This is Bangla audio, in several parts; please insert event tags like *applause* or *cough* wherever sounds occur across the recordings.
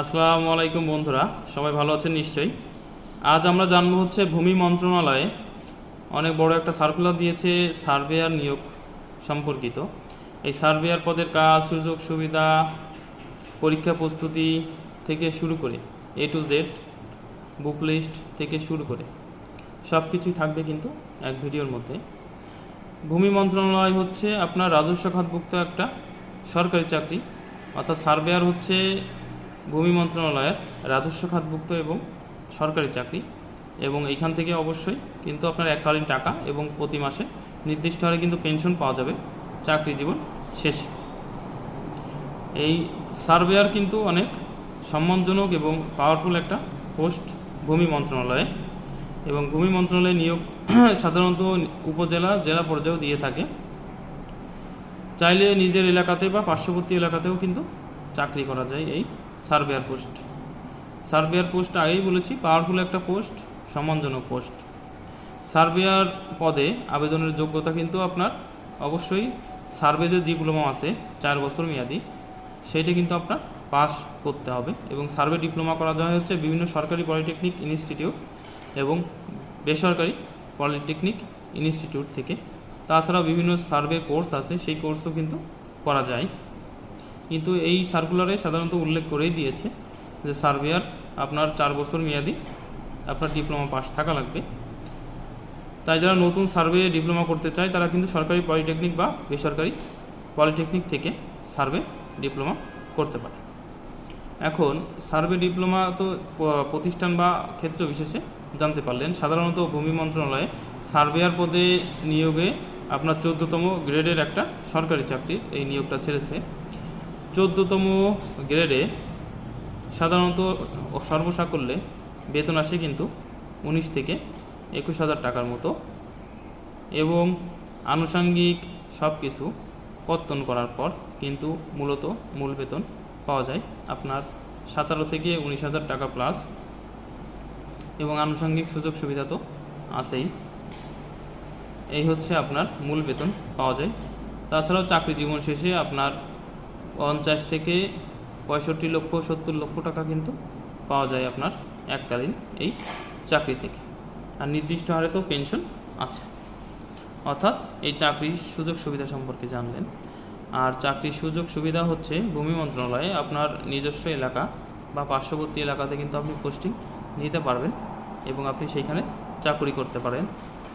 আসসালামু আলাইকুম বন্ধুরা, সবাই ভালো আছেন নিশ্চয়ই? আজ আমরা জানব হচ্ছে ভূমি মন্ত্রণালয়ে অনেক বড় একটা সার্কুলার দিয়েছে সার্ভেয়ার নিয়োগ সম্পর্কিত। এই সার্ভেয়ার পদের কাজ, সুযোগ, সুবিধা, পরীক্ষা প্রস্তুতি থেকে শুরু করে A to Z book list থেকে শুরু করে সব কিছুই থাকবে কিন্তু এক ভিডিওর মধ্যে। ভূমি মন্ত্রণালয় হচ্ছে আপনার রাজস্ব খাতভুক্ত একটা সরকারি চাকরি, অর্থাৎ সার্ভেয়ার হচ্ছে ভূমি মন্ত্রণালয়ের রাজস্ব খাতভুক্ত এবং সরকারি চাকরি। এবং এইখান থেকে অবশ্যই কিন্তু আপনার এককালীন টাকা এবং প্রতি মাসে নির্দিষ্ট হারে কিন্তু পেনশন পাওয়া যাবে। চাকরি জীবন শেষে। এই সার্ভেয়ার কিন্তু অনেক সম্মানজনক এবং পাওয়ারফুল একটা পোস্ট ভূমি মন্ত্রণালয়ে। এবং ভূমি মন্ত্রণালয়ে নিয়োগ *clears throat* সাধারণত উপজেলা, জেলা পর্যায়েও দিয়ে থাকে। চাইলে নিজের এলাকাতে বা পার্শ্ববর্তী এলাকাতেও কিন্তু চাকরি করা যায় এই সার্ভেয়ার পোস্ট। সার্ভেয়ার পোস্ট আগেই বলেছি পাওয়ারফুল একটা পোস্ট, সম্মানজনক পোস্ট। সার্ভেয়ার পদে আবেদনের যোগ্যতা কিন্তু আপনার অবশ্যই সার্ভে যে ডিপ্লোমা আছে, চার বছর মেয়াদি, সেইটা কিন্তু আপনার পাস করতে হবে এবং সার্ভে ডিপ্লোমা করা যায় হচ্ছে বিভিন্ন সরকারি পলিটেকনিক ইনস্টিটিউট এবং বেসরকারি পলিটেকনিক ইনস্টিটিউট থেকে। তাছাড়াও বিভিন্ন সার্ভে কোর্স আছে, সেই কোর্সও কিন্তু করা যায়। কিন্তু এই সার্কুলারে সাধারণত উল্লেখ করেই দিয়েছে যে সার্ভেয়ার আপনার চার বছর মেয়াদি আপনার ডিপ্লোমা পাস থাকা লাগবে। তাই যারা নতুন সার্ভে ডিপ্লোমা করতে চায়, তারা কিন্তু সরকারি পলিটেকনিক বা বেসরকারি পলিটেকনিক থেকে সার্ভে ডিপ্লোমা করতে পারে। এখন সার্ভে ডিপ্লোমা তো প্রতিষ্ঠান বা ক্ষেত্র বিশেষে জানতে পারলেন, সাধারণত ভূমি মন্ত্রণালয়ে সার্ভেয়ার পদে নিয়োগে আপনার চোদ্দতম গ্রেডের একটা সরকারি চাকরির এই নিয়োগটা ছেড়েছে। চোদ্দতম গ্রেডে সাধারণত সর্বসাকল্যে বেতন আসে কিন্তু উনিশ থেকে একুশ হাজার টাকার মতো এবং আনুষঙ্গিক সব কিছু কর্তন করার পর কিন্তু মূলত মূল বেতন পাওয়া যায় আপনার সতেরো থেকে উনিশ হাজার টাকা প্লাস এবং আনুষঙ্গিক সুযোগ সুবিধা তো আছেই। এই হচ্ছে আপনার মূল বেতন পাওয়া যায়। তাছাড়াও চাকরি জীবন শেষে আপনার পঞ্চাশ থেকে পঁয়ষট্টি লক্ষ, সত্তর লক্ষ টাকা কিন্তু পাওয়া যায় আপনার এককালীন এই চাকরি থেকে। আর নির্দিষ্ট হারে তো পেনশন আছে। অর্থাৎ এই চাকরির সুযোগ সুবিধা সম্পর্কে জানলেন। আর চাকরির সুযোগ সুবিধা হচ্ছে ভূমি মন্ত্রণালয়ে আপনার নিজস্ব এলাকা বা পার্শ্ববর্তী এলাকাতে কিন্তু আপনি পোস্টিং নিতে পারবেন এবং আপনি সেইখানে চাকরি করতে পারেন।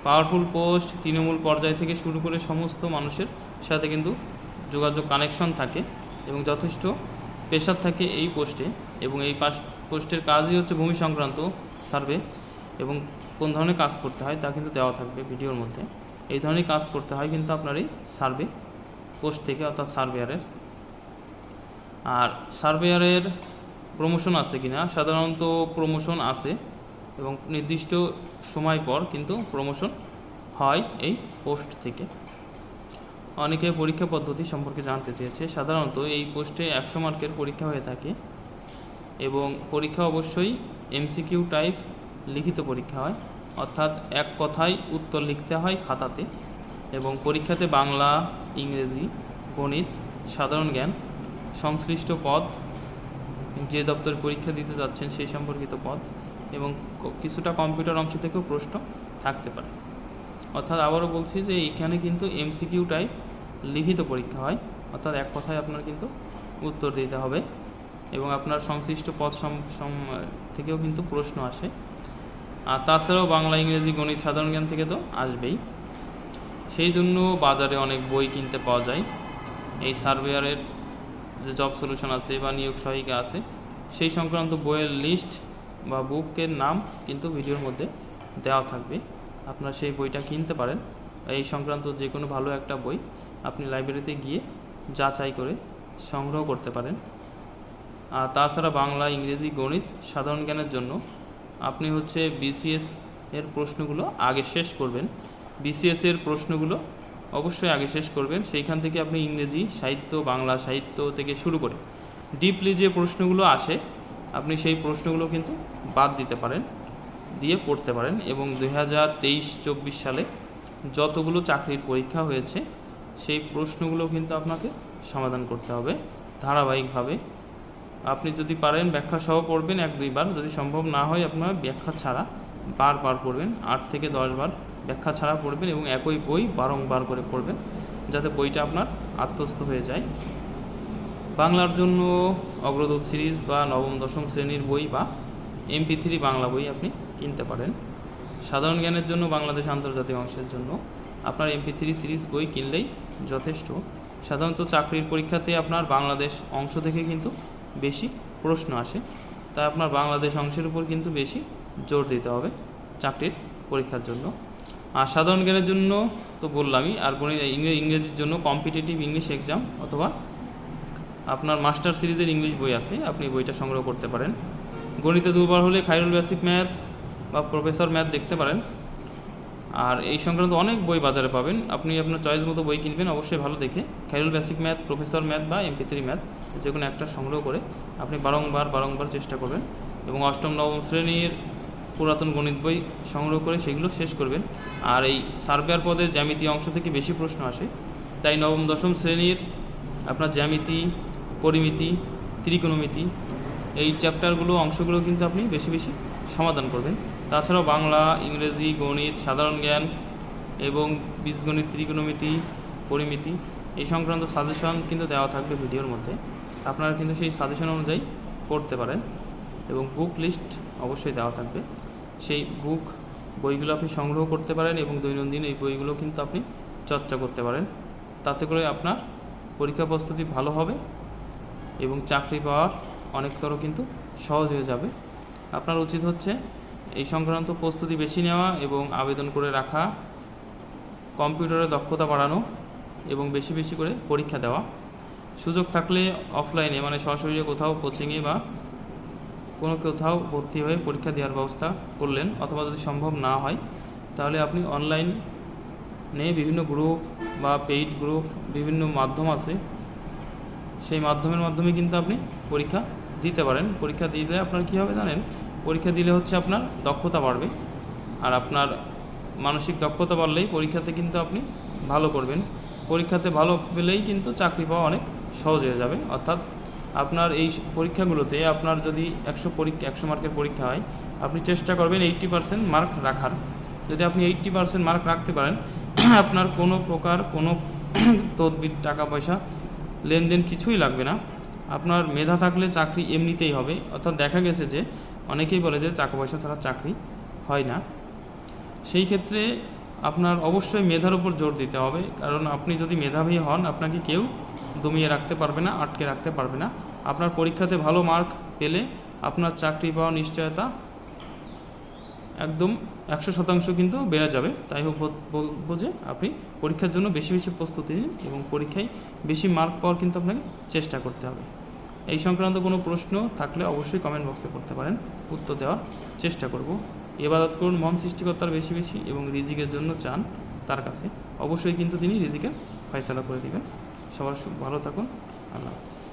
পাওয়ারফুল পোস্ট, তৃণমূল পর্যায় থেকে শুরু করে সমস্ত মানুষের সাথে কিন্তু যোগাযোগ কানেকশন থাকে। এবং যথেষ্ট পেশার থাকে এই পোস্টে এবং এই পাস পোস্টের কাজই হচ্ছে ভূমি সংক্রান্ত সার্ভে এবং কোন ধরনের কাজ করতে হয় তা কিন্তু দেওয়া থাকবে ভিডিওর মধ্যে। এই ধরনের কাজ করতে হয় কিন্তু আপনার এই সার্ভে পোস্ট থেকে অর্থাৎ সার্ভেয়ারের। আর সার্ভেয়ারের প্রমোশন আছে কিনা? সাধারণত প্রমোশন আছে এবং নির্দিষ্ট সময় পর কিন্তু প্রমোশন হয় এই পোস্ট থেকে। অনেকে পরীক্ষা পদ্ধতি সম্পর্কে জানতে চেয়েছে। সাধারণত এই পোস্টে একশো মার্কের পরীক্ষা হয়ে থাকে এবং পরীক্ষা অবশ্যই এমসিকিউ টাইপ লিখিত পরীক্ষা হয়। অর্থাৎ এক কথায় উত্তর লিখতে হয় খাতাতে এবং পরীক্ষাতে বাংলা, ইংরেজি, গণিত, সাধারণ জ্ঞান, সংশ্লিষ্ট পদ, যে দপ্তরে পরীক্ষা দিতে যাচ্ছেন সেই সম্পর্কিত পদ এবং কিছুটা কম্পিউটার অংশ থেকেও প্রশ্ন থাকতে পারে। অর্থাৎ আবারও বলছি যে এখানে কিন্তু এমসিকিউ টাইপ লিখিত পরীক্ষা হয়। অর্থাৎ এক কথায় আপনার কিন্তু উত্তর দিতে হবে এবং আপনার সংশ্লিষ্ট পদ থেকেও কিন্তু প্রশ্ন আসে। আর তাছাড়াও বাংলা, ইংরেজি, গণিত সাধারণ জ্ঞান থেকে তো আসবেই। সেই জন্য বাজারে অনেক বই কিনতে পাওয়া যায়। এই সার্ভেয়ারের যে জব সলিউশন আছে বা নিয়োগ সহায়িকা আছে, সেই সংক্রান্ত বইয়ের লিস্ট বা বুকের নাম কিন্তু ভিডিওর মধ্যে দেওয়া থাকবে। আপনারা সেই বইটা কিনতে পারেন। এই সংক্রান্ত যে কোনো ভালো একটা বই আপনি লাইব্রেরিতে গিয়ে যাচাই করে সংগ্রহ করতে পারেন। আর তাছাড়া বাংলা, ইংরেজি, গণিত সাধারণ জ্ঞানের জন্য আপনি হচ্ছে বিসিএস এর প্রশ্নগুলো আগে শেষ করবেন। বিসিএস এর প্রশ্নগুলো অবশ্যই আগে শেষ করবেন। সেইখান থেকে আপনি ইংরেজি, সাহিত্য, বাংলা সাহিত্য থেকে শুরু করে ডিপলি যে প্রশ্নগুলো আসে, আপনি সেই প্রশ্নগুলো কিন্তু বাদ দিতে পারেন। দিয়ে পড়তে পারেন এবং দুই হাজার তেইশ চব্বিশ সালে যতগুলো চাকরির পরীক্ষা হয়েছে, সেই প্রশ্নগুলো কিন্তু আপনাকে সমাধান করতে হবে ধারাবাহিকভাবে। আপনি যদি পারেন ব্যাখ্যা সহ পড়বেন এক দুইবার, যদি সম্ভব না হয় আপনার ব্যাখ্যা ছাড়া বারবার পড়বেন, আট থেকে দশ বার ব্যাখ্যা ছাড়া পড়বেন এবং একই বই বারংবার করে পড়বেন, যাতে বইটা আপনার আত্মস্থ হয়ে যায়। বাংলার জন্য অগ্রদূত সিরিজ বা নবম, দশম শ্রেণির বই বা এমপি থ্রি বাংলা বই আপনি কিনতে পারেন। সাধারণ জ্ঞানের জন্য বাংলাদেশ আন্তর্জাতিক অংশের জন্য আপনার এমপি থ্রি সিরিজ বই কিনলেই যথেষ্ট। সাধারণত চাকরির পরীক্ষাতে আপনার বাংলাদেশ অংশ থেকে কিন্তু বেশি প্রশ্ন আসে। তাই আপনার বাংলাদেশ অংশের উপর কিন্তু বেশি জোর দিতে হবে চাকরির পরীক্ষার জন্য। আর সাধারণ জ্ঞানের জন্য তো বললামই, আর গণিত ইংরেজির জন্য কম্পিটিটিভ ইংলিশ এক্সাম অথবা আপনার মাস্টার সিরিজের ইংলিশ বই আছে, আপনি বইটা সংগ্রহ করতে পারেন। গণিতে দুর্বল হলে খাইরুল বেসিক ম্যাথ বা প্রফেসর ম্যাথ দেখতে পারেন। আর এই সংক্রান্ত অনেক বই বাজারে পাবেন। আপনি আপনার চয়েস মতো বই কিনবেন, অবশ্যই ভালো দেখে। Khairul basic math, professor math বা এমপি থ্রি ম্যাথ, যে কোনো একটা সংগ্রহ করে আপনি বারংবার বারংবার চেষ্টা করবেন। এবং অষ্টম, নবম শ্রেণির পুরাতন গণিত বই সংগ্রহ করে সেগুলো শেষ করবেন। আর এই সার্ভেয়ার পদে জ্যামিতি অংশ থেকে বেশি প্রশ্ন আসে। তাই নবম, দশম শ্রেণির আপনার জ্যামিতি, পরিমিতি, ত্রিকোণমিতি এই চ্যাপ্টারগুলো অংশগুলো কিন্তু আপনি বেশি বেশি সমাধান করবেন। তাছাড়াও বাংলা, ইংরেজি, গণিত, সাধারণ জ্ঞান এবং বীজগণিত, ত্রিকোণমিতি, পরিমিতি এই সংক্রান্ত সাজেশন কিন্তু দেওয়া থাকবে ভিডিওর মধ্যে। আপনারা কিন্তু সেই সাজেশন অনুযায়ী পড়তে পারেন এবং বুক লিস্ট অবশ্যই দেওয়া থাকবে। সেই বুক বইগুলো আপনি সংগ্রহ করতে পারেন এবং দৈনন্দিন এই বইগুলো কিন্তু আপনি চর্চা করতে পারেন। তাতে করে আপনার পরীক্ষা প্রস্তুতি ভালো হবে এবং চাকরি পাওয়ার অনেকতর কিন্তু সহজ হয়ে যাবে। আপনার উচিত হচ্ছে এই সংক্রান্ত প্রস্তুতি বেশি নেওয়া এবং আবেদন করে রাখা, কম্পিউটারে দক্ষতা বাড়ানো এবং বেশি বেশি করে পরীক্ষা দেওয়া। সুযোগ থাকলে অফলাইনে মানে সরাসরি কোথাও কোচিংয়ে বা কোনো কোথাও ভর্তি হয়ে পরীক্ষা দেওয়ার ব্যবস্থা করলেন অথবা যদি সম্ভব না হয়, তাহলে আপনি অনলাইন নিয়ে বিভিন্ন গ্রুপ বা পেইড গ্রুপ বিভিন্ন মাধ্যম আছে। সেই মাধ্যমের মাধ্যমে কিন্তু আপনি পরীক্ষা দিতে পারেন। পরীক্ষা দিলে আপনার কী হবে জানেন? পরীক্ষা দিলে হচ্ছে আপনার দক্ষতা বাড়বে। আর আপনার মানসিক দক্ষতা বাড়লেই পরীক্ষাতে কিন্তু আপনি ভালো করবেন। পরীক্ষাতে ভালো পেলেই কিন্তু চাকরি পাওয়া অনেক সহজ হয়ে যাবে। অর্থাৎ আপনার এই পরীক্ষাগুলোতে আপনার যদি একশো পরীক্ষা একশো মার্কের পরীক্ষা হয়, আপনি চেষ্টা করবেন এইট্টি পার্সেন্ট মার্ক রাখার। যদি আপনি এইট্টি পার্সেন্ট মার্ক রাখতে পারেন, আপনার কোনো প্রকার কোনো *clears throat* তদবির, টাকা পয়সা, লেনদেন কিছুই লাগবে না। আপনার মেধা থাকলে চাকরি এমনিতেই হবে। অর্থাৎ দেখা গেছে যে অনেকেই বলে যে টাকা পয়সা ছাড়া চাকরি হয় না। সেই ক্ষেত্রে আপনার অবশ্যই মেধার উপর জোর দিতে হবে। কারণ আপনি যদি মেধাবী হন, আপনাকে কেউ দমিয়ে রাখতে পারবে না, আটকে রাখতে পারবে না। আপনার পরীক্ষাতে ভালো মার্ক পেলে আপনার চাকরি পাওয়ার নিশ্চয়তা একদম একশো শতাংশ কিন্তু বেড়ে যাবে। তাই হোক বল- বলব যে আপনি পরীক্ষার জন্য বেশি বেশি প্রস্তুতি নিন এবং পরীক্ষায় বেশি মার্ক পাওয়ার কিন্তু আপনাকে চেষ্টা করতে হবে। এই সংক্রান্ত কোনো প্রশ্ন থাকলে অবশ্যই কমেন্ট বক্সে করতে পারেন। উত্তর দেওয়ার চেষ্টা করব। এবাদত করুন, মন সৃষ্টিকর্তার বেশি বেশি এবং রিজিকের জন্য চান তার কাছে। অবশ্যই কিন্তু তিনি রিজিকের ফয়সালা করে দেবেন। সবার ভালো থাকুন। আল্লাহ হাফিজ।